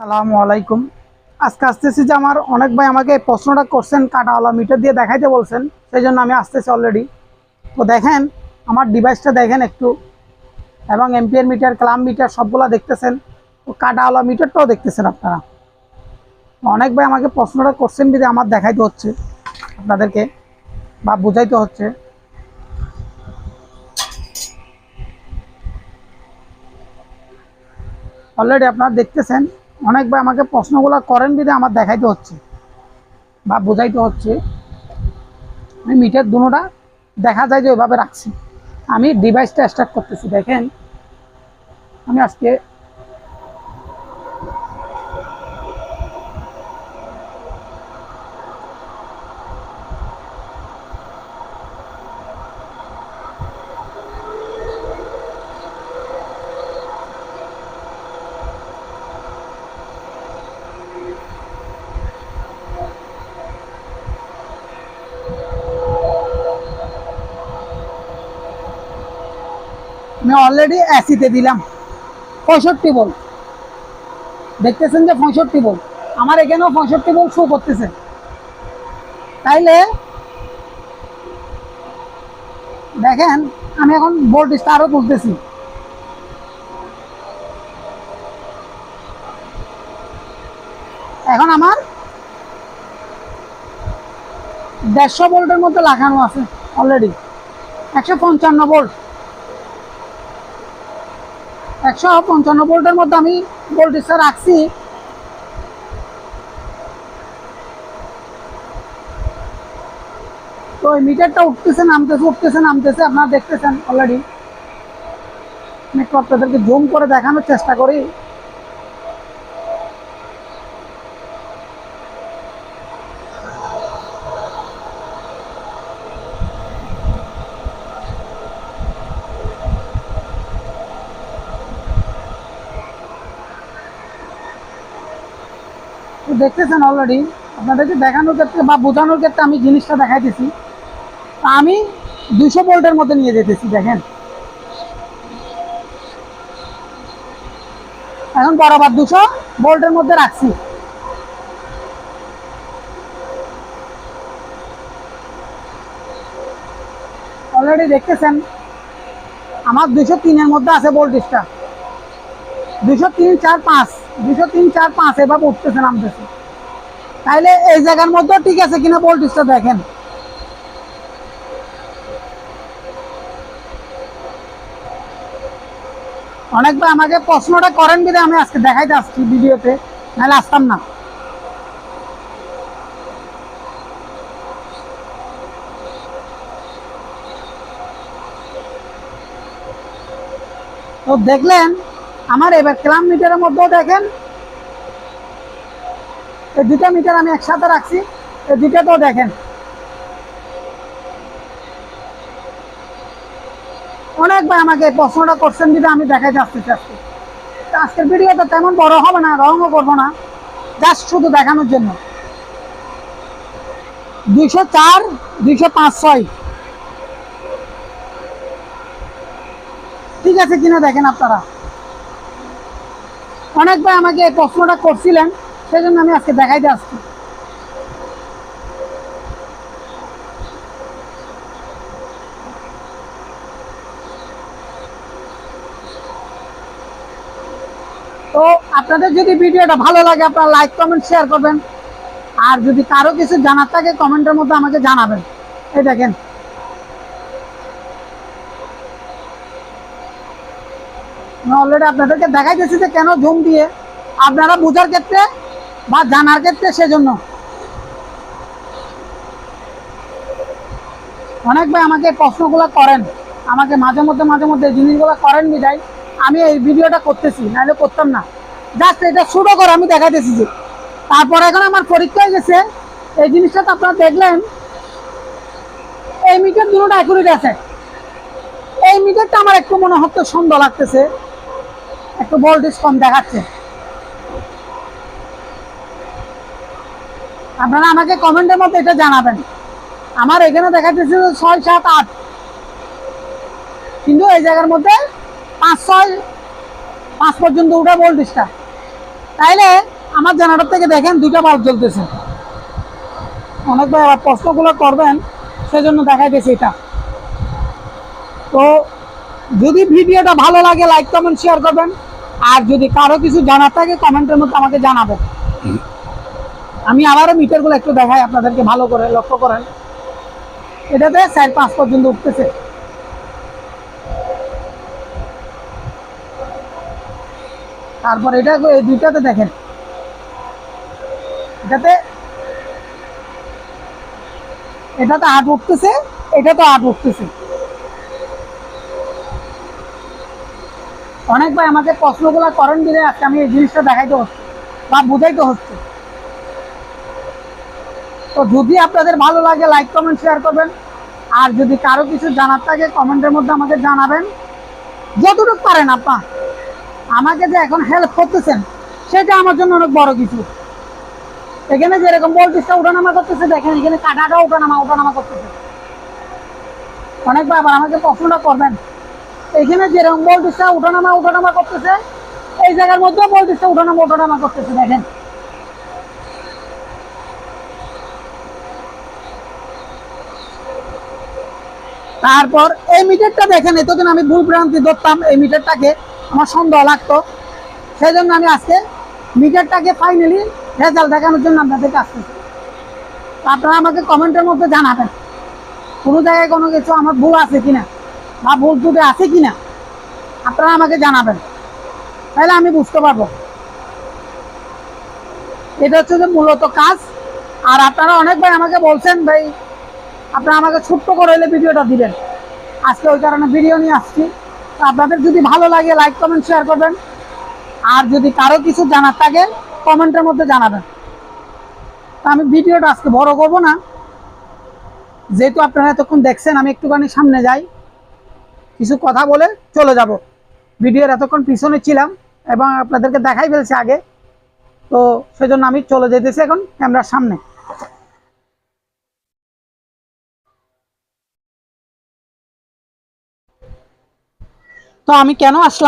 সালামু আলাইকুম। আজকে আসতেছি যে আমার অনেক ভাই আমাকে প্রশ্নটা করছেন, কাটাওয়ালা মিটার দিয়ে দেখাইতে বলছেন, সেই জন্য আমি আসতেছি অলরেডি তো দেখেন, আমার ডিভাইসটা দেখেন একটু। এবং এমপিআর মিটার, ক্লাম মিটার সবগুলা দেখতেছেন, তো কাটাওয়ালা মিটারটাও দেখতেছেন আপনারা। অনেক ভাই আমাকে প্রশ্নটা করছেন বিধে আমার দেখাইতে হচ্ছে, আপনাদেরকে বা বোঝাইতে হচ্ছে। অলরেডি আপনারা দেখতেছেন অনেক ভাই আমাকে প্রশ্নগুলো করেন বিধে আমার দেখাইতে হচ্ছে বা বোঝাইতে হচ্ছে। আমি মিটার দুটোটা দেখা যায় যে ওইভাবে রাখছি। আমি ডিভাইসটা স্টার্ট করতেছি, দেখেন। আমি আজকে আমি অলরেডি অ্যাসিতে দিলাম। পঁয়ষট্টি বল দেখতেছেন যে পঁয়ষট্টি বল আমার এখানেও পঁয়ষট্টি বল শো করতেছে। তাইলে দেখেন, আমি এখন বোল্ট স্টারও তুলতেছি। এখন আমার দেড়শো ভোল্টের মধ্যে লাগানো আছে অলরেডি একশো পঞ্চান্ন ভোল্ট একশো পঞ্চান্ন ভোল্টের মধ্যে আমি ভোল্টেজটা রাখছি। তো ওই মিটারটা উঠতেছে, নামতেছে উঠতেছে, নামতেছে, আপনারা দেখতেছেন অলরেডি আমি একটু আপনাদেরকে জুম করে দেখানোর চেষ্টা করি। দেখতেছেন অলরেডি আপনাদেরকে দেখানোর ক্ষেত্রে বা বোঝানোর ক্ষেত্রে আমি জিনিসটা দেখাইতেছি। আমি দুশো ভোল্টের মধ্যে নিয়ে যেতেছি, দেখেন। এখন বরাবর দুশো ভোল্টের মধ্যে রাখছি। অলরেডি দেখতেছেন, আমার দুশো তিনের মধ্যে আছে ভোল্টেজটা দুশো তিন চার পাঁচ। দুশো তিন, চার, পাঁচ, এভাবে উঠতেছে, নামতেছে। তাইলে এই জায়গার মধ্যে ঠিক আছে কিনা ভোল্টেজটা দেখেন। অনেকবার আমাকে প্রশ্নটা করেন বিধে আমি আজকে দেখাইতে আসছি ভিডিওতে, নাহলে আসতাম না। তো দেখলেন আমার এবার ক্লাম মিটারের মধ্যেও দেখেন। এই দুটা মিটার আমি একসাথে রাখছি, এই দুটাতেও দেখেন। অনেকবার আমাকে প্রশ্নটা করছেন যদি আমি দেখাই যাচ্ছি তো আজকের ভিডিওটা তেমন বড় হবে না, রঙও করব না জাস্ট শুধু দেখানোর জন্য। দুইশো চার, দুইশো পাঁচ, ছয়। ঠিক আছে কিনা দেখেন আপনারা। অনেকবার আমাকে এই প্রশ্নটা করছিলেন সেই জন্য আমি আজকে দেখাইতে আসছি। তো আপনাদের যদি ভিডিওটা ভালো লাগে, আপনারা লাইক কমেন্ট শেয়ার করবেন। আর যদি কারও কিছু জানার থাকে কমেন্টের মধ্যে আমাকে জানাবেন। এই দেখেন। অলরেডি আপনাদেরকে দেখাইতেছি যে কেন জুম দিয়ে। আপনারা বোঝার ক্ষেত্রে বা জানার ক্ষেত্রে সেজন্য। অনেক ভাই আমাকে প্রশ্নগুলো করেন। আমাকে মাঝে মধ্যে মাঝে মধ্যে জিনিসগুলো করেন বিদায় আমি এই ভিডিওটা করতেছি, নাহলে করতাম না। জাস্ট এটা শুরু করে আমি দেখাইতেছি যে। তারপর এখন আমার পরীক্ষা গেছে। এই জিনিসটা তো আপনারা দেখলেন। এই মিটার দুটো অ্যাকুরেট আছে। এই মিটারটা আমার একটু মনে হচ্ছে সুন্দর লাগতেছে। একটু ভোল্টেজ কম দেখাচ্ছে। আপনারা আমাকে কমেন্টের মধ্যে এটা জানাবেন। আমার এখানে দেখাচ্ছে ছয় সাত আট। কিন্তু এই জায়গার মধ্যে পাঁচ ছয়, পাঁচ পর্যন্ত উঠে ভোল্টেজটা তাইলে আমার জেনারেটর থেকে দেখেন দুইটা বাল্ব জ্বলতেছে। অনেক আবার প্রশ্নগুলো করবেন, সেজন্য দেখাইতেছি এটা। তো যদি ভিডিওটা ভালো লাগে লাইক কমেন্ট শেয়ার করবেন। আর যদি কারও কিছু জানার থাকে, কমেন্টের মধ্যে আমাকে জানাবেন। আমি আবারও মিটারগুলো একটু দেখাই, আপনাদেরকে ভালো করে লক্ষ্য করেন। এটাতে চার পাঁচ পর্যন্ত উঠতেছে। তারপর এটা এই দুইটাতে দেখেন। এটাতে এটাতে আট উঠতেছে এটা তো আট উঠতেছে। অনেক ভাই আমাকে প্রশ্নগুলো করেন দিলে আজকে আমি এই জিনিসটা দেখাইতে হচ্ছে, বা বুঝাইতে হচ্ছে। তো যদি আপনাদের ভালো লাগে লাইক কমেন্ট শেয়ার করবেন। আর যদি কারও কিছু জানার থাকে, কমেন্টের মধ্যে আমাকে জানাবেন। যতটুকু পারেন, আপা। আমাকে যে এখন হেল্প করতেছেন, সেটা আমার জন্য অনেক বড় কিছু। এখানে যেরকম ভোল্টেজটা ওঠানামা করতেছে, দেখেন এখানে কাটাটা ওঠানামা ওঠানামা করতেছে। অনেক আবার আমাকে প্রশ্নটা করবেন এখানে যেরকম ভোল্টেজটা ওঠানামা ওঠানামা করতেছে, এই জায়গার মধ্যে ভোল্টেজটা ওঠানামা ওঠানামা করতেছে, দেখেন। তারপর এই মিটারটা দেখেন, এতদিন আমি ভুল ভ্রান্তি ধরতাম এই মিটারটাকে, আমার সন্দেহ লাগতো। সেই জন্য আমি আজকে মিটারটাকে ফাইনালি রেজাল্ট দেখানোর জন্য আপনাদেরকে আসতেছি। তো আপনারা আমাকে কমেন্টের মধ্যে জানাবেন। কোনো জায়গায় কোনো কিছু আমার ভুল আছে কিনা? বা ভুল ত্রুটি আছে কি না আপনারা আমাকে জানাবেন। তাহলে আমি বুঝতে পারব। এটা হচ্ছে যে মূলত কাজ। আর আপনারা অনেকবার আমাকে বলছেন, ভাই, আপনারা আমাকে ছোট্ট করে হলে ভিডিওটা দিবেন। আজকে ওই কারণে ভিডিও নিয়ে আসছি। আপনাদের যদি ভালো লাগে লাইক কমেন্ট শেয়ার করবেন। আর যদি কারও কিছু জানার থাকে, কমেন্টের মধ্যে জানাবেন। তা আমি ভিডিওটা আজকে বড় করব না। যেহেতু আপনারা এতক্ষণ দেখছেন, আমি একটুখানি সামনে যাই। কিছু কথা বলে চলে যাব। ভিডিওর এতক্ষণ পিছনে ছিলাম এবং আপনাদেরকে দেখাই ফেলছে আগে। তো সেজন্য আমি চলে যেতেছি এখন ক্যামেরার সামনে। তো আমি কেন আসলাম?